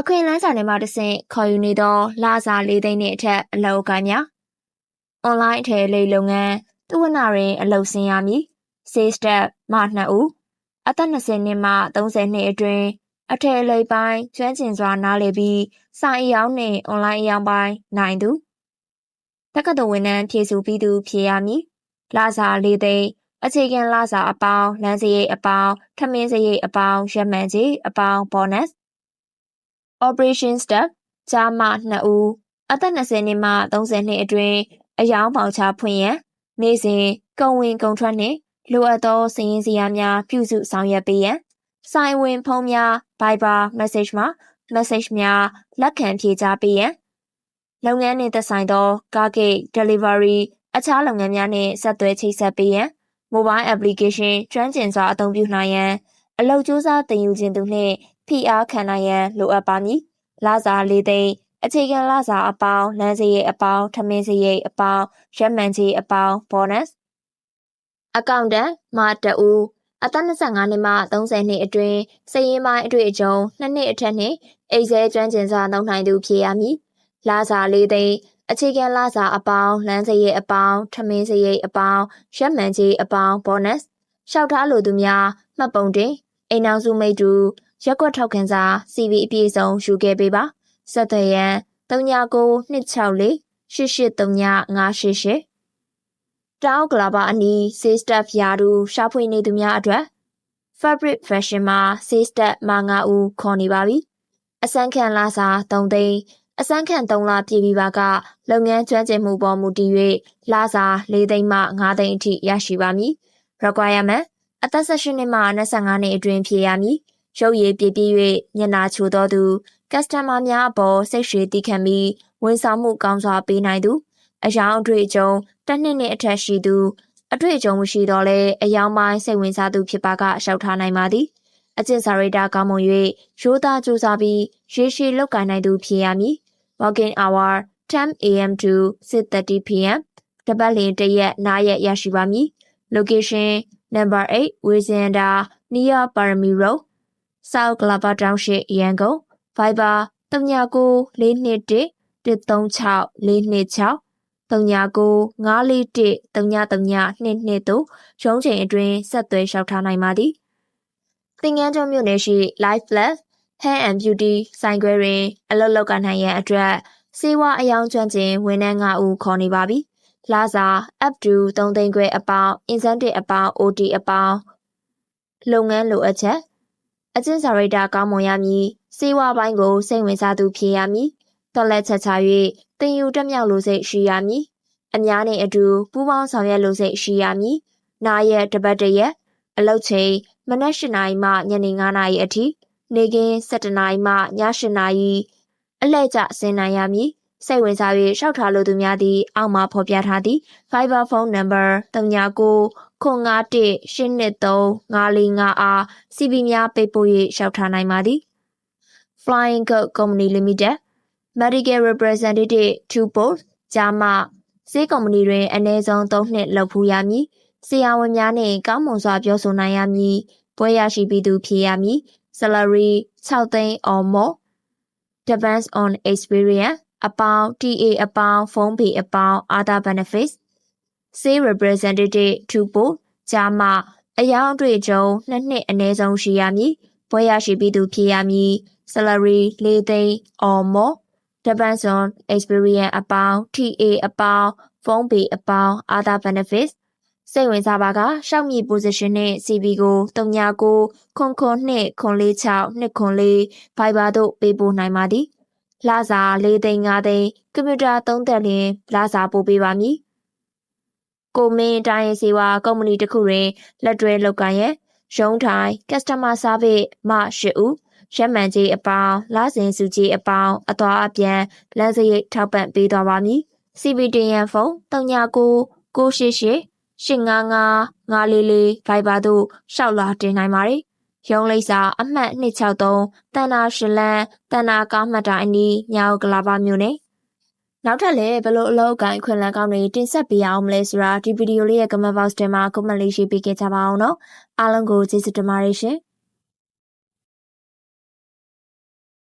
အခွင့်အလမ်းစာထဲမှာတစ်ဆင့်ခေါ်ယူနေသောလာစာ၄သိန်းနှင့်အထက်အလောက်အကိုင်းများအွန်လိုင်းအထည်လေးလုပ်ငန်းသူဝနာတွင်အလုပ်ဆင်းရမည် sales step မှ2ဦးအသက်20နှစ်မှ30နှစ်အတွင်းအထည်အလိပ်ပိုင်းကျွမ်းကျင်စွာနားလည်ပြီးစာအယောင်းနှင့်အွန်လိုင်းအယောင်းပိုင်းနိုင်သူတက္ကသိုလ်ဝန်ထမ်းဖြည့်စုပြီးသူဖြည့်ရမည်လာစာ၄သိန်းအခြေခံလာစာအပေါင်းလမ်းစရိတ်အပေါင်းထမင်းစရိတ်အပေါင်းရက်မှန်ကြီးအပေါင်း bonus operation step ကြားမှ2ဦးအသက်20နှစ်မှ30နှစ်အတွင်းအယောင်ပေါချဖွင့်ရန်နေ့စဉ်ကုန်ဝင်ကုန်ထွက်နှင့်လိုအပ်သောစည်ရင်းစရာများပြုစုဆောင်ရွက်ပေးရန်စိုင်ဝင်ဖုန်းများ Viber message မှာ message များလက်ခံဖြေကြားပေးရန်လုပ်ငန်းနှင့်သက်ဆိုင်သောကားဂိတ် delivery အခြားလုပ်ငန်းများနှင့်ဆက်သွယ်ချိတ်ဆက်ပေးရန် mobile application ကျွမ်းကျင်စွာအသုံးပြုနိုင်ရန်အလုပ်ကြိုးစားတင်ယူခြင်းသူနှင့် ဖိအားခံနိုင်ရန်လိုအပ်ပါမည်။လာစာ၄သိန်းအခြေခံလာစာအပေါင်းလမ်းစရိတ်အပေါင်းထမင်းစရိတ်အပေါင်းရက်မှန်ကြီးအပေါင်း bonus အကောင့်တန်မာတအူအသက်25နှစ်မှ30နှစ်အတွင်းစည်ရင်ပိုင်းအတွေ့အကြုံနှစ်နှစ်အထက်နှင့်အိတ်ဆဲကျွမ်းကျင်စွာနှုံနိုင်သူဖြစ်ရမည်။လာစာ၄သိန်းအခြေခံလာစာအပေါင်းလမ်းစရိတ်အပေါင်းထမင်းစရိတ်အပေါင်းရက်မှန်ကြီးအပေါင်း bonus ရှောက်ထားလိုသူများမှတ်ပုံတင်အိမ်အောင်စုမိတ်တူ ရက်ကွက်ထောက်ခံစာ CV အပြည့်စုံယူခဲ့ပေးပါဆက်သွယ်ရန်399264 883988တောင်းကလာပါအနီး Say Step ရာတူရှာဖွေနေသူများအတွက် Fabric Fashion မှာ Say Step မှာ9ဦးခေါ်နေပါပြီအစမ်းခံလာစာ3သိန်းအစမ်းခံ3လပြည့်ပြီးပါကလုပ်ငန်းကျွမ်းကျင်မှုပေါ်မူတည်၍လာစာ4သိန်းမှ5သိန်းအထိရရှိပါမည် requirement အသက်18နှစ်မှ25နှစ်အတွင်းဖြည့်ရမည် ရုပ်ရည်ပြည့်ပြည့်၍မျက်နာချိုသောသူကစတမာများအပေါ်စိတ်ရှည်တည်ခံပြီးဝန်ဆောင်မှုကောင်းစွာပေးနိုင်သူအယောင်အတွေ့အကြုံတစ်နှစ်နဲ့အထက်ရှိသူအတွေ့အကြုံမရှိတော့လဲအယောင်ပိုင်းစိတ်ဝင်စားသူဖြစ်ပါကရှောက်ထားနိုင်ပါသည်အကျင့်စာရိတာကောင်းမွန်၍ရိုးသားကြိုးစားပြီးရေရှည်လုပ်ကိုင်နိုင်သူဖြစ်ရမည် working hour 10 am to 6:30 pm တပတ်လင်တရက်နားရက်ရရှိပါမည် location number 8 Wizenda near Parami Road South Glava Township ရန်ကုန် Viber 3942 136 426 39 541 33922ရုံးချိန်အတွင်းဆက်သွယ်လျှောက်ထားနိုင်ပါသည်။သင်ငန်းကျော်မြို့နယ်ရှိ Life Plus Hair and Beauty ဆိုင်ခွဲတွင်အလုပ်လုပ်ကနိုင်ရန်အတွက်စေဝါအယောင်ကျွမ်းကျင်ဝန်ထမ်း9ဦးခေါ်နေပါပြီ။လာစာ up to 3သိန်းခွဲအပေါင်း incentive အပေါင်း OT အပေါင်းလုပ်ငန်းလိုအပ်ချက် အကျင့်စာရိတ္တကောင်းမွန်ရမည်စေဝါပိုင်းကိုစိတ်ဝင်စားသူဖြစ်ရမည်တော်လက်ချက်ချ၍တင်ယူတက်မြောက်လိုစိတ်ရှိရမည်အများနဲ့အတူပူးပေါင်းဆောင်ရွက်လိုစိတ်ရှိရမည်နာရက်တပတ်တရက်အလုတ်ချိန်မနက်၈နာရီမှညနေ9နာရီအထိနေကင်း7နာရီမှည8နာရီအလှည့်ကျဆင်းနိုင်ရမည်စိတ်ဝင်စား၍ရှောက်ထားလိုသူများသည်အောက်မှာဖော်ပြထားသည့် Viber phone number 39 051 823 545အား CB များပေးပို့၍ရှောက်ထားနိုင်ပါသည် Flying Goat Company Limited Medical Representative to Board ဂျာမစေးကုမ္ပဏီတွင်အနည်းဆုံး3နှစ်လုပ်ဖူးရမည်ဆရာဝန်များနှင့်ကောင်းမွန်စွာပြောဆိုနိုင်ရမည်ပွဲရရှိပြီးသူဖြစ်ရမည် salary 6သိန်း or more depends on experience အပေါင်း TA အပေါင်းဖုန်းပေအပေါင်း other benefits say representative to board ဂျာမအယောင်အတွေ့အကြုံနှစ်နှစ်အနည်းဆုံးရှိရမည်ပွဲရရှိပြီးသူဖြစ်ရမည် salary ၄သိန်း or more depends on experience အပေါင်း TA အပေါင်းဖုန်းပေအပေါင်း other benefits စိတ်ဝင်စားပါကရှောက်မြေ position နဲ့ CV ကို39ခွန်ခွန်2ခွန်46 2ခွန်4 Viber တို့ပေးပို့နိုင်ပါသည်လာစာ၄သိန်း၅သိန်းကွန်ပျူတာသုံးသက်လျင်လာစာပို့ပေးပါမည် ကိုမင်းတိုင်းစီဝါကုမ္ပဏီတစ်ခုတွင်လက်တွဲလုပ်ကိုင်ရန်ရုံးထိုင် customer service မှ၈ဦးရက်မှန်ကြီးအပေါင်းလစဉ်စုကြီးအပေါင်းအသွားအပြန်လမ်းစရိတ်ထောက်ပံ့ပေးသွားပါမည် CBTN ဖုန်း39 988 855 944 Viber တို့ရှောက်လာတင်နိုင်ပါတယ်ရုံးလိပ်စာအမှတ်263တန်နာရှလန်တန်နာကားမှတ်တိုင်အနီးမြောက်ကလာပါမြို့နယ် နောက်ထပ်လည်းဘလို့အလောက်ကိုင်းခွင်လန်းကောင်းတွေတင်ဆက်ပေးအောင်မလဲဆိုတာဒီဗီဒီယိုလေးရဲ့ comment box ထဲမှာ comment လေးရေးပေးခဲ့ကြပါအောင်နော်အားလုံးကိုကျေးဇူးတင်ပါတယ်ရှင်